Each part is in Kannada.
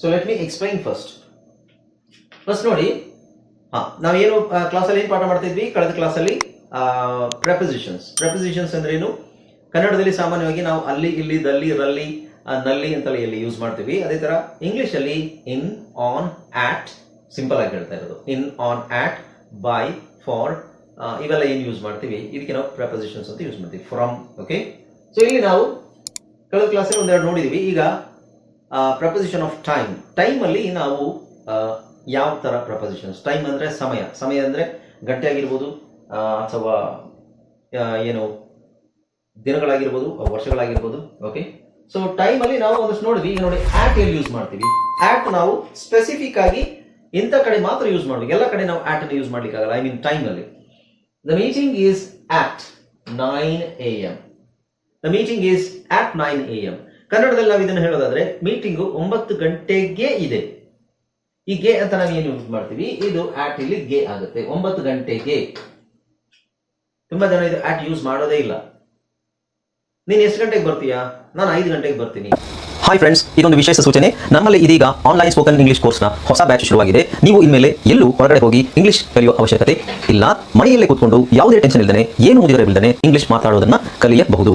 So let me explain first first ನೋಡಿ, ಹಾ, ನಾವೇನು ಕ್ಲಾಸಲ್ಲಿ ಏನು ಪಾಠ ಮಾಡ್ತಿದ್ವಿ? ಕಳೆದ ಕ್ಲಾಸಲ್ಲಿ ಪ್ರೆಪೊಸಿಷನ್ಸ್ ಪ್ರೆಪೊಸಿಷನ್ಸ್ ಅಂದ್ರೆ ಏನು ಕನ್ನಡದಲ್ಲಿ ಸಾಮಾನ್ಯವಾಗಿ ನಾವು ಅಲ್ಲಿ, ಇಲ್ಲಿ, ದಲ್ಲಿ, ರಲ್ಲಿ ನಲ್ಲಿ ಅಂತೆಲ್ಲ ಎಲ್ಲಿ ಯೂಸ್ ಮಾಡ್ತೀವಿ. ಅದೇ ತರ ಇಂಗ್ಲಿಷ್ ಅಲ್ಲಿ ಇನ್ ಆನ್ ಆಟ್ ಸಿಂಪಲ್ ಆಗಿ ಹೇಳ್ತಾ ಇರೋದು. In on at by for ಇವೆಲ್ಲ ಏನು ಯೂಸ್ ಮಾಡ್ತೀವಿ? ಇದಕ್ಕೆ ನಾವು ಪ್ರೆಪೊಸಿಷನ್ಸ್ ಅಂತ ಯೂಸ್ ಮಾಡ್ತೀವಿ. ಫ್ರಮ್ ಓಕೆ ಸೊ ಇಲ್ಲಿ ನಾವು ಕಳೆದ ಕ್ಲಾಸಲ್ಲಿ ಒಂದೆರಡು ನೋಡಿದೀವಿ. ಈಗ ಪ್ರಪೋಸಿಷನ್ ಆಫ್ ಟೈಮ್ ಟೈಮ್ ಅಲ್ಲಿ ನಾವು ಯಾವ ತರ ಪ್ರಪೊಸಿಷನ್ಸ್ ಟೈಮ್ ಅಂದ್ರೆ ಸಮಯ. ಸಮಯ ಅಂದ್ರೆ ಗಂಟೆ ಆಗಿರ್ಬೋದು ಅಥವಾ ಏನು, ದಿನಗಳಾಗಿರ್ಬೋದು ವರ್ಷಗಳಾಗಿರ್ಬೋದು ಓಕೆ ಸೊ ಟೈಮ್ ಅಲ್ಲಿ ನಾವು ಒಂದಷ್ಟು ನೋಡಿದ್ವಿ. ಈಗ ನೋಡಿ ಆಟ್ ಎಲ್ಲಿ ಯೂಸ್ ಮಾಡ್ತೀವಿ? ಆಟ್ ನಾವು ಸ್ಪೆಸಿಫಿಕ್ ಆಗಿ ಇಂಥ ಕಡೆ ಮಾತ್ರ ಯೂಸ್ ಮಾಡಬೇಕು. ಎಲ್ಲ ಕಡೆ ನಾವು ಆಟ್ ಅನ್ನು ಯೂಸ್ ಮಾಡ್ಲಿಕ್ಕೆ ಆಗಲ್ಲ ಐ ಮೀನ್ ಟೈಮ್ ಅಲ್ಲಿ. The meeting is at nine A M the meeting is at nine A M ಕನ್ನಡದಲ್ಲಿ ನಾವು ಇದನ್ನು ಹೇಳೋದಾದ್ರೆ ಮೀಟಿಂಗು ಒಂಬತ್ತು ಗಂಟೆಗೆ ಇದೆ. ಈ ಗೆ ಅಂತ ನಾವು ಏನು ಯೂಸ್ ಮಾಡ್ತೀವಿ? ಇದು ಆಟ್ ಇಲ್ಲಿ ಗೆ ಆಗುತ್ತೆ. ಒಂಬತ್ತು ಗಂಟೆಗೆ. ತುಂಬಾ ಜನ ಇದು ಆಟ್ ಯೂಸ್ ಮಾಡೋದೇ ಇಲ್ಲ. ನೀನ್ ಎಷ್ಟು ಗಂಟೆಗೆ ಬರ್ತೀಯಾ? ನಾನು ಐದು ಗಂಟೆಗೆ ಬರ್ತೀನಿ. ಹಾಯ್ ಫ್ರೆಂಡ್ಸ್ ಇದೊಂದು ವಿಶೇಷ ಸೂಚನೆ. ನಮ್ಮಲ್ಲಿ ಇದೀಗ ಆನ್ಲೈನ್ ಸ್ಪೋಕನ್ ಇಂಗ್ಲಿಷ್ ಕೋರ್ಸ್ನ ಹೊಸ ಬ್ಯಾಚ್ ಶುರುವಾಗಿದೆ. ನೀವು ಇನ್ಮೇಲೆ ಎಲ್ಲೂ ಹೊರಗಡೆ ಹೋಗಿ ಇಂಗ್ಲಿಷ್ ಕಲಿಯುವ ಅವಶ್ಯಕತೆ ಇಲ್ಲ. ಮನೆಯಲ್ಲೇ ಕೂತ್ಕೊಂಡು ಯಾವುದೇ ಟೆನ್ಷನ್ ಇಲ್ಲದೆ ಏನು ಮುಗಿದಿರಬಿಲ್ಲದೆ ಇಂಗ್ಲಿಷ್ ಮಾತಾಡೋದನ್ನ ಕಲಿಯಬಹುದು.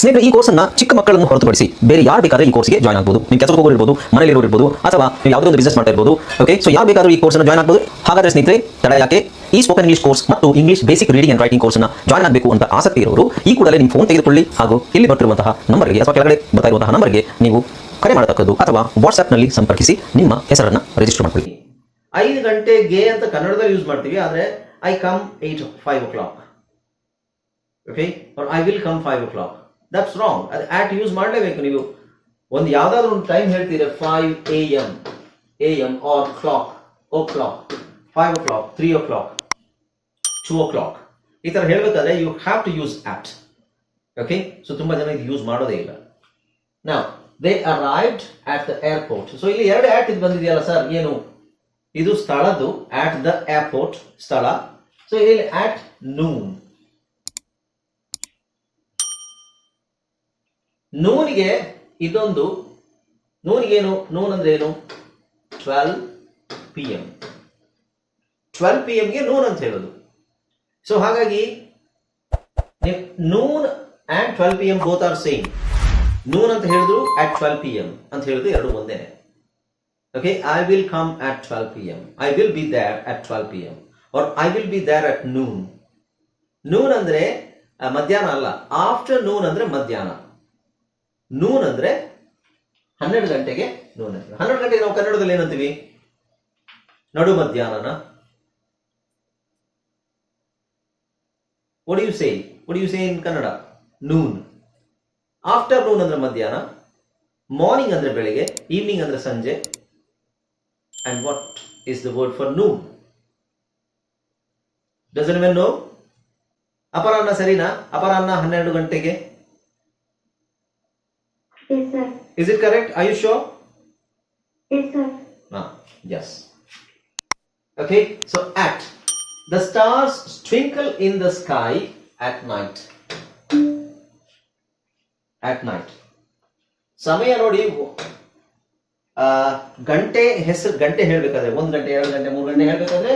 ಸ್ನೇಹಿತರೆ, ಈ ಕೋರ್ಸನ್ನ ಚಿಕ್ಕ ಮಕ್ಕಳನ್ನು ಹೊರತುಪಡಿಸಿ ಬೇರೆ ಯಾರು ಬೇಕಾದ್ರೆ ಈ ಕೋರ್ಸ್ಗೆ ಜಾಯ್ನ್ ಆಗ್ಬೋದು. ನೀವು ಕೆಲಸಕ್ಕೆ ಹೋಗೋರು ಇರ್ಬೋದು ಮನೆಯಲ್ಲಿ ಇರ್ಬೋದು, ಅಥವಾ ನೀವು ಯಾವುದೋ ಒಂದು ಬಿಸ್ನೆಸ್ ಮಾಡ್ತಾ ಇರ್ಬೋದು ಓಕೆ ಸೊ ಯಾರು ಬೇಕಾದ್ರೂ ಈ ಕೋರ್ಸ್ನ ಜಾಯ್ನ್ ಆಗ್ಬೋದು. ಹಾಗಾದ್ರೆ ಸ್ನೇಹಿತರೆ, ತಡ ಯಾಕೆ? ಈ ಸ್ಪೋಕನ್ ಇಂಗ್ಲಿಷ್ ಕೋರ್ಸ್ ಮತ್ತು English basic reading and writing ಕೋರ್ಸ್ನ ಜಾಯ್ನ್ ಆಗಬೇಕು ಅಂತ ಆಸಕ್ತಿ ಇರೋರು, ಈ ಕೂಡಲೇ ನಿಮ್ಮ ಫೋನ್ ತೆಗೆದುಕೊಳ್ಳಿ ಹಾಗೂ ಇಲ್ಲಿ ಬರ್ತಿರುವಂತಹ ನಂಬರ್ಗೆ ಅಥವಾ ಕೆಳಗಡೆ ಬರ್ತಾ ಇರುವಂತಹ ನಂಬರ್ಗೆ ನೀವು ಕರೆ ಮಾಡತಕ್ಕದ್ದು ಅಥವಾ ವಾಟ್ಸ್ಆ್ಯಪ್ನಲ್ಲಿ ಸಂಪರ್ಕಿಸಿ ನಿಮ್ಮ ಹೆಸರನ್ನು ರಿಜಿಸ್ಟರ್ ಮಾಡ್ಕೊಳ್ಳಿ. ಐದು ಗಂಟೆಗೆ ಅಂತ ಕನ್ನಡದಲ್ಲಿ ಯೂಸ್ ಮಾಡ್ತೀವಿ, ಆದರೆ I come at five o'clock okay I will come five o'clock that's wrong ಅದು ಆಟ್ ಯೂಸ್ ಮಾಡಲೇಬೇಕು ನೀವು. ಒಂದು ಯಾವ್ದಾದ್ರು ಒಂದು ಟೈಮ್ ಹೇಳ್ತೀರ five A M A M or clock o'clock five o'clock three o'clock two o'clock ಈ ತರ ಹೇಳಬೇಕಾದ್ರೆ you have to use at okay so ತುಂಬಾ ಜನ ಇದು ಯೂಸ್ ಮಾಡೋದೇ ಇಲ್ಲ. ನಾವು they arrived at the airport so ಇಲ್ಲಿ ಎರಡು ಆಟ್ ಇದು ಬಂದಿದೆಯಲ್ಲ ಸರ್ ಏನು? ಇದು ಸ್ಥಳದ್ದು ಆಟ್ ದ ಏರ್ಪೋರ್ಟ್ ಸ್ಥಳ. ಸೊ ಇಲ್ಲಿ ಆಟ್ ನೂನ್ ನೂನಿಗೆ ಇದೊಂದು ನೂನಿಗೇನು ನೂನ್ ಅಂದ್ರೆ ಏನು? Twelve P M twelve P ಎಂಗೆ noon ಅಂತ ಹೇಳೋದು. ಸೊ ಹಾಗಾಗಿ noon and twelve P M both are same noon ಅಂತ ಹೇಳಿದ್ರು ಅಟ್ ಟ್ವೆಲ್ ಪಿ ಎಂ ಅಂತ ಹೇಳಿದ್ರು ಎರಡು ಒಂದೇನೆ okay I will come at twelve P M I will be there at twelve P M or I will be there at noon noon ಅಂದ್ರೆ ಮಧ್ಯಾಹ್ನ ಅಲ್ಲ. ಆಫ್ಟರ್ ನೂನ್ ಅಂದ್ರೆ ಮಧ್ಯಾಹ್ನ. ನೂನ್ ಅಂದ್ರೆ ಹನ್ನೆರಡು ಗಂಟೆಗೆ ನೂನ್ ಅಂದ್ರೆ. ಹನ್ನೆರಡು ಗಂಟೆಗೆ ನಾವು ಕನ್ನಡದಲ್ಲಿ ಏನಂತೀವಿ? ನಡು ಮಧ್ಯಾಹ್ನನ. How do you do how do you say? In Kannada noon afternoon ಅಂದ್ರೆ ಮಧ್ಯಾಹ್ನ. ಮಾರ್ನಿಂಗ್ ಅಂದ್ರೆ ಬೆಳಿಗ್ಗೆ. ಈವ್ನಿಂಗ್ ಅಂದ್ರೆ ಸಂಜೆ. And what is the word for noon does anyone know ಅಪರಾಹ್ನ ಸರಿನಾ? ಅಪರಾಹ್ನ ಹನ್ನೆರಡು ಗಂಟೆಗೆ? Yes, sir. Is it correct I you show Yes, sir. Ah, yes. Okay, so at the stars twinkle in the sky at night. At night. ಸಮಯ ನೋಡಿ ಗಂಟೆ ಹೆಸರು ಗಂಟೆ ಹೇಳ್ಬೇಕಾದ್ರೆ ಒಂದು ಗಂಟೆ ಎರಡು ಗಂಟೆ ಮೂರು ಗಂಟೆ ಹೇಳ್ಬೇಕಾದ್ರೆ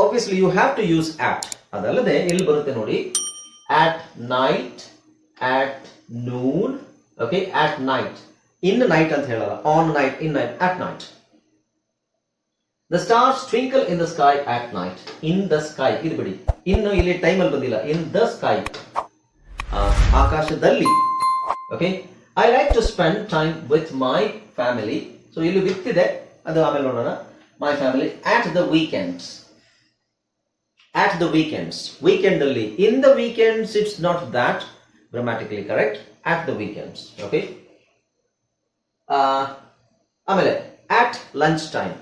obviously you have to use at ಅದಲ್ಲದೆ ಎಲ್ಲಿ ಬರುತ್ತೆ ನೋಡಿ at night at noon okay at night in night ಅಂತ ಹೇಳಲ್ಲ. On night in night at night the stars twinkle in the sky at night in the sky ಇದು ಬಿಡಿ. ಇನ್ನು ಇಲ್ಲಿ ಟೈಮ್ ಅಲ್ಲಿ ಬಂದಿಲ್ಲ. ಇನ್ ದ ಸ್ಕೈ ಆಕಾಶದಲ್ಲಿ. Okay I like to spend time with my family so ಇಲ್ಲಿ ವಿತ್ ಇದೆ ಅದು ಆಮೇಲೆ ನೋಡೋಣ. My family at the weekends at the weekends weekend ಅಲ್ಲಿ. In the weekends it's not that grammatically correct at the weekends okay ಆಮೇಲೆ at lunch time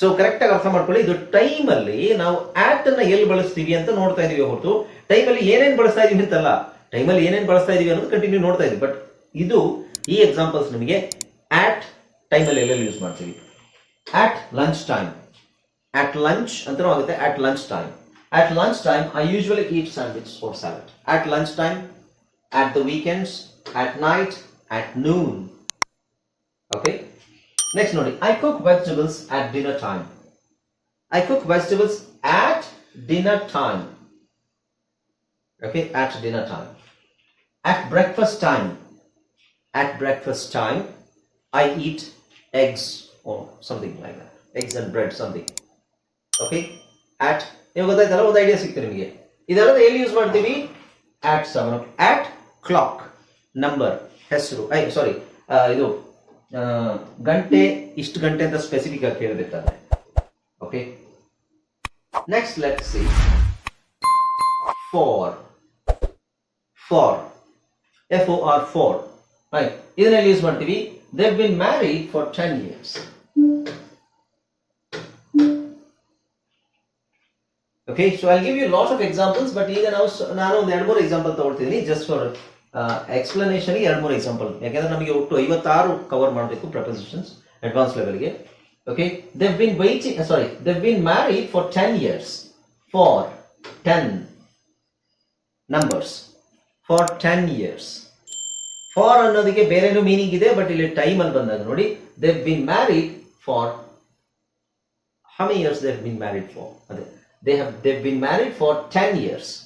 so correct ಆಗಿ ಅರ್ಥ ಮಾಡ್ಕೊಳ್ಳಿ, ಇದು ಟೈಮ್ ಅಲ್ಲಿ ನಾವು ಆಟ್ ಅನ್ನ ಎಲ್ಲಿ ಬಳಸ್ತೀವಿ ಅಂತ ನೋಡ್ತಾ ಇದೀವಿ ಹೊರತು. ಟೈಮ್ ಅಲ್ಲಿ ಏನೇನು ಬಳಸ್ತಾ ಇದೀವಿ ಅಂತಲ್ಲ ಟೈಮಲ್ಲಿ ಏನೇನು ಬಳಸ್ತಾ ಇದೀವಿ ಅನ್ನೋದು ಕಂಟಿನ್ಯೂ ನೋಡ್ತಾ ಇದೀವಿ. ಬಟ್ ಇದು ಈ ಎಕ್ಸಾಂಪಲ್ಸ್ ನಿಮಗೆ ಆಟ್ ಟೈಮಲ್ಲಿ ಎಲ್ಲೆಲ್ಲಿ ಯೂಸ್ ಮಾಡ್ತೀವಿ? At lunch time at lunch ಅಂತಲೂ ಆಗುತ್ತೆ at lunch time at lunch time I usually eat sandwich or salad at lunch time At the weekends at night at noon okay next ನೋಡಿ I cook vegetables at dinner time I cook vegetables at dinner time. Okay, at dinner time. At breakfast time. At breakfast time, I eat eggs or something like that. Eggs and bread, something. Okay? At ನೀವು ಗೊತ್ತಾಯ್ತಲ್ಲ ಒಂದು ಐಡಿಯಾ ಸಿಗ್ತದೆ ನಿಮಗೆ ಇದೆಲ್ಲ ಎಲ್ಲಿ ಯೂಸ್ ಮಾಡ್ತೀವಿ ಆಟ್ ಸೆವೆನ್ ಆಟ್ ಕ್ಲಾಕ್ ನಂಬರ್ ಹೆಸರು ಐ ಸಾರಿ ಇದು ಗಂಟೆ ಇಷ್ಟು ಗಂಟೆ ಅಂತ ಸ್ಪೆಸಿಫಿಕ್ ಆಗಿ ಕೇಳಬೇಕಾದ್ರೆ Okay. Next, let's see. four four F O R for. Right. ಇದನ್ನೆಲ್ಲಿ ಯೂಸ್ ಮಾಡ್ತೀವಿ they've been married for 10 years. Okay, so I'll give you lots of examples, but ಈಗ ನಾವು ಸ- ನಾನು ಒಂದು ಎರಡು ಮೂರು example just just for explanation ಎರಡು ಮೂರು ಎಕ್ಸಾಂಪಲ್ ಯಾಕೆಂದ್ರೆ ನಮಗೆ ಒಟ್ಟು ಐವತ್ತಾರು ಕವರ್ ಮಾಡಬೇಕು ಪ್ರಪೋಸಿಷನ್ಸ್ ಅಡ್ವಾನ್ಸ್ ಲೆವೆಲ್ಗೆ okay they've been waiting sorry they've been marry for ten years for ten numbers for ten years for ಅನ್ನೋದಕ್ಕೆ ಬೇರೆನೂ ಮೀನಿಂಗ್ ಇದೆ ಬಟ್ ಇಲ್ಲಿ ಟೈಮ್ ಅಲ್ಲಿ ಬಂದಾಗ ನೋಡಿ they've been married for how many years they been married for ಅದೇ, they have, they've been married for 10 years.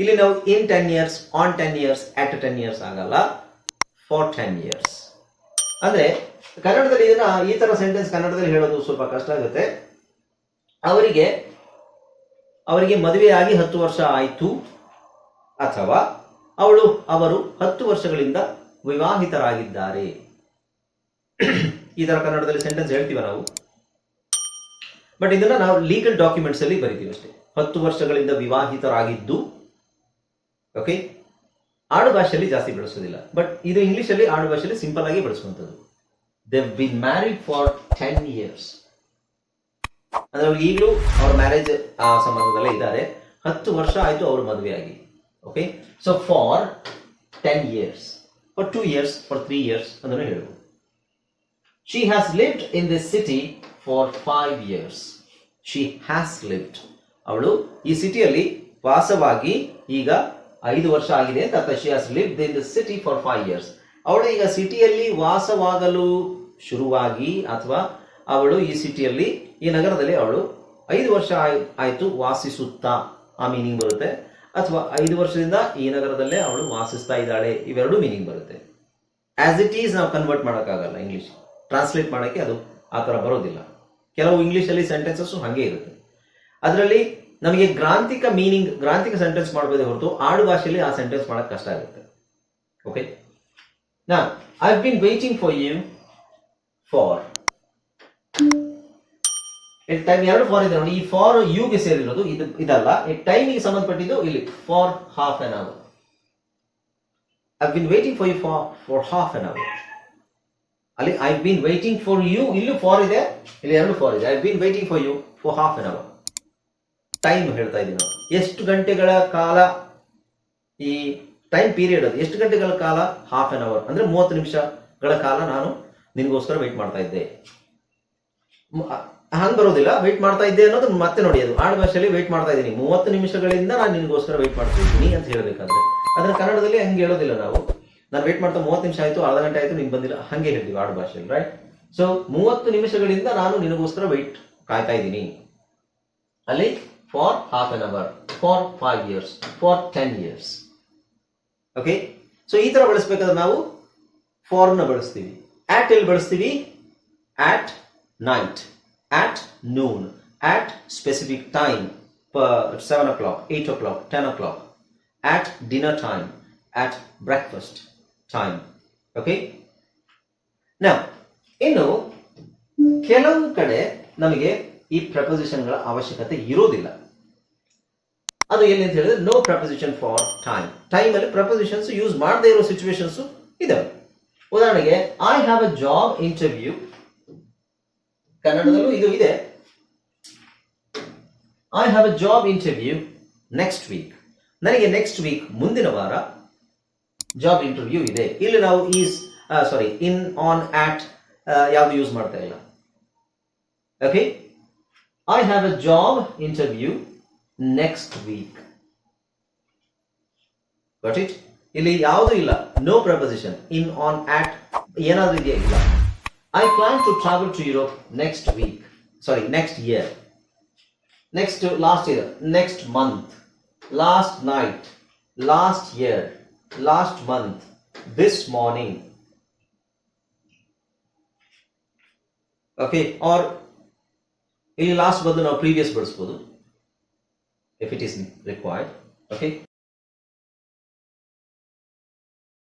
ಇಲ್ಲಿ ನಾವು in ten years on ten years at ten years ಆಗಲ್ಲ. ಫಾರ್ ಟೆನ್ ಇಯರ್ಸ್ ಅಂದ್ರೆ ಕನ್ನಡದಲ್ಲಿ ಇದನ್ನ ಈ ತರ ಸೆಂಟೆನ್ಸ್ ಕನ್ನಡದಲ್ಲಿ ಹೇಳೋದು ಸ್ವಲ್ಪ ಕಷ್ಟ ಆಗುತ್ತೆ. ಅವರಿಗೆ ಅವರಿಗೆ ಮದುವೆಯಾಗಿ ಹತ್ತು ವರ್ಷ ಆಯಿತು. ಅಥವಾ ಅವಳು, ಅವರು ಹತ್ತು ವರ್ಷಗಳಿಂದ ವಿವಾಹಿತರಾಗಿದ್ದಾರೆ. ಈ ತರ ಕನ್ನಡದಲ್ಲಿ ಸೆಂಟೆನ್ಸ್ ಹೇಳ್ತೀವ ನಾವು? ಬಟ್ ಇದನ್ನ ನಾವು ಲೀಗಲ್ ಡಾಕ್ಯುಮೆಂಟ್ಸ್ ಅಲ್ಲಿ ಬರಿತೀವಿ ಅಷ್ಟೇ. ಹತ್ತು ವರ್ಷಗಳಿಂದ ವಿವಾಹಿತರಾಗಿದ್ದು ಓಕೆ ಆಡು ಭಾಷೆಯಲ್ಲಿ ಜಾಸ್ತಿ ಬಳಸೋದಿಲ್ಲ. ಬಟ್ ಇದು ಇಂಗ್ಲಿಷ್ ಅಲ್ಲಿ ಆಡು ಭಾಷೆಯಲ್ಲಿ ಸಿಂಪಲ್ ಆಗಿ ಬಳಸುವಂಥದ್ದು. They been married for ten years ಅಂದ್ರೆ ಅವ್ರಿಗೆ ಈಗಲೂ ಅವ್ರ ಮ್ಯಾರೇಜ್ ಆ, ಸಂಬಂಧದಲ್ಲೇ ಇದ್ದಾರೆ. ಹತ್ತು ವರ್ಷ ಆಯ್ತು ಅವ್ರ ಮದುವೆಯಾಗಿ okay so for ten years for two years for three years ಅಂದ್ರೆ ಹೇಳ್ಬೋದು. She has lived in this city for five years she has lived ಅವಳು ಈ ಸಿಟಿಯಲ್ಲಿ ವಾಸವಾಗಿ ಈಗ ಐದು ವರ್ಷ ಆಗಿದೆ ಅಂತ has lived in the city for five years ಅವಳು ಈಗ ಸಿಟಿಯಲ್ಲಿ ವಾಸವಾಗಲು ಶುರುವಾಗಿ ಅಥವಾ ಅವಳು ಈ ಸಿಟಿಯಲ್ಲಿ, ಈ ನಗರದಲ್ಲಿ ಅವಳು ಐದು ವರ್ಷ ಆಯಿತು ಆಯ್ತು ವಾಸಿಸುತ್ತಾ. ಆ ಮೀನಿಂಗ್ ಬರುತ್ತೆ. ಅಥವಾ ಐದು ವರ್ಷದಿಂದ ಈ ನಗರದಲ್ಲೇ ಅವಳು ವಾಸಿಸ್ತಾ ಇದ್ದಾಳೆ. ಇವೆರಡು ಮೀನಿಂಗ್ ಬರುತ್ತೆ. ಆಸ್ ಇಟ್ ಈಸ್ ನಾವು ಕನ್ವರ್ಟ್ ಮಾಡೋಕ್ಕಾಗಲ್ಲ ಇಂಗ್ಲಿಷ್ ಟ್ರಾನ್ಸ್ಲೇಟ್ ಮಾಡೋಕ್ಕೆ ಅದು ಆ ಥರ ಬರೋದಿಲ್ಲ. ಕೆಲವು ಇಂಗ್ಲೀಷಲ್ಲಿ ಸೆಂಟೆನ್ಸಸ್ಸು ಹಾಗೆ ಇರುತ್ತೆ. ಅದರಲ್ಲಿ ನಮಗೆ ಗ್ರಾಂಥಿಕ ಮೀನಿಂಗ್ ಗ್ರಾಂಥಿಕ ಸೆಂಟೆನ್ಸ್ ಮಾಡಬಹುದೇ ಹೊರತು ಆಡು ಭಾಷೆಯಲ್ಲಿ ಆ ಸೆಂಟೆನ್ಸ್ ಮಾಡೋಕ್ಕೆ ಕಷ್ಟ ಆಗುತ್ತೆ. ಓಕೆ ನಾ I been waiting for you for time ಎರಡು ಫಾರ್ ಇದೆ ನೋಡಿ. ಈ ಫಾರ್ ಯುಗೆ ಸೇರಿರೋದು ಇದು, ಇದಲ್ಲ. ಈ ಟೈಮಿಗೆ ಸಂಬಂಧಪಟ್ಟಿದ್ದು ಇಲ್ಲಿ for half an hour I been waiting for you for for half an hour ಅಲ್ಲಿ I been waiting for you ಇಲ್ಲೂ ಫಾರ್ ಇದೆ, ಇಲ್ಲಿ ಎರಡು ಫಾರ್ ಇದೆ. I been waiting for you for half an hour time ಹೇಳ್ತಾ ಇದ್ದೀವಿ ನಾವು ಎಷ್ಟು ಗಂಟೆಗಳ ಕಾಲ ಈ ಟೈಮ್ ಪೀರಿಯಡ್ ಅದು? ಎಷ್ಟು ಗಂಟೆಗಳ ಕಾಲ? ಹಾಫ್ ಆನ್ ಅವರ್ ಅಂದ್ರೆ ಮೂವತ್ತು ನಿಮಿಷಗಳ ಕಾಲ ನಾನು ನಿನಗೋಸ್ಕರ ವೆಯ್ಟ್ ಮಾಡ್ತಾ ಇದ್ದೆ. ಹಂಗೆ ಬರೋದಿಲ್ಲ. ವೆಯ್ಟ್ ಮಾಡ್ತಾ ಇದ್ದೆ ಅನ್ನೋದು ಮತ್ತೆ ನೋಡಿ ಅದು. ಆಡ್ ಭಾಷೆಯಲ್ಲಿ ವೆಯ್ಟ್ ಮಾಡ್ತಾ ಇದ್ದೀನಿ. ಮೂವತ್ತು ನಿಮಿಷಗಳಿಂದ ನಾನು ನಿನಗೋಸ್ಕರ ವೆಯ್ಟ್ ಮಾಡ್ತಾ ಇದ್ದೀನಿ ಅಂತ ಹೇಳಬೇಕಾದ್ರೆ. ಅದನ್ನ ಕನ್ನಡದಲ್ಲಿ ಹಂಗೆ ಹೇಳೋದಿಲ್ಲ ನಾವು. ನಾನು ವೇಟ್ ಮಾಡ್ತಾ ಮೂವತ್ತು ನಿಮಿಷ ಆಯ್ತು, ಅರ್ಧ ಗಂಟೆ ಆಯ್ತು ನಿಮ್ಗೆ ಬಂದಿಲ್ಲ. ಹಂಗೆ ಹೇಳ್ತೀವಿ ಆಡು ಭಾಷೆಯಲ್ಲಿ ರೈಟ್ ಸೊ ಮೂವತ್ತು ನಿಮಿಷಗಳಿಂದ ನಾನು ನಿನಗೋಸ್ಕರ ವೆಯ್ಟ್ ಕಾಯ್ತಾ ಇದ್ದೀನಿ. ಅಲ್ಲಿ for half an hour for five years for ten years okay so ಈ ತರ ಬಳಸಬೇಕಾದ್ರೆ ನಾವು ಫಾರ್ನ ಬಳಸ್ತೀವಿ. ಆಟ್ ಎಲ್ಲಿ ಬಳಸ್ತೀವಿ? At night at noon at specific time seven o'clock eight o'clock ten o'clock at dinner time at breakfast time okay ನಾ ಇನ್ನು ಕೆಲವು ಕಡೆ ನಮಗೆ ಈ ಪ್ರಪೋಸಿಷನ್ಗಳ ಅವಶ್ಯಕತೆ ಇರೋದಿಲ್ಲ ಅದು ಎಲ್ಲಿ ಅಂತ ಹೇಳಿದ್ರೆ ನೋ ಪ್ರಪೋಸಿಷನ್ ಫಾರ್ ಟೈಮ್ ಟೈಮಲ್ಲಿ ಪ್ರಪೋಸಿಷನ್ಸ್ ಯೂಸ್ ಮಾಡದೇ ಇರೋ ಸಿಚುವೇಶನ್ಸ್ ಇದಾವೆ ಉದಾಹರಣೆಗೆ I have a job interview ಕನ್ನಡದಲ್ಲೂ ಇದು ಇದೆ. I have a job interview next week ನನಗೆ ನೆಕ್ಸ್ಟ್ ವೀಕ್ ಮುಂದಿನ ವಾರ ಜಾಬ್ ಇಂಟರ್ವ್ಯೂ ಇದೆ. ಇಲ್ಲಿ ನಾವು is sorry in on at ಯಾವುದು ಯೂಸ್ ಮಾಡ್ತಾ ಇಲ್ಲ. Okay I have a job interview next week got it ಇಲ್ಲಿ ಯಾವುದು ಇಲ್ಲ. No preposition in on at ಏನಾದ್ರೂ ಇದೆಯಾ ಇಲ್ಲ. I plan to travel to Europe next week sorry next year next last year next month last night last year last month this morning okay or ಇಲ್ಲಿ ಲಾಸ್ಟ್ ಬಂದು ನಾವು ಪ್ರೀವಿಯಸ್ ಬಳಸ್ಬೋದು. If it is required okay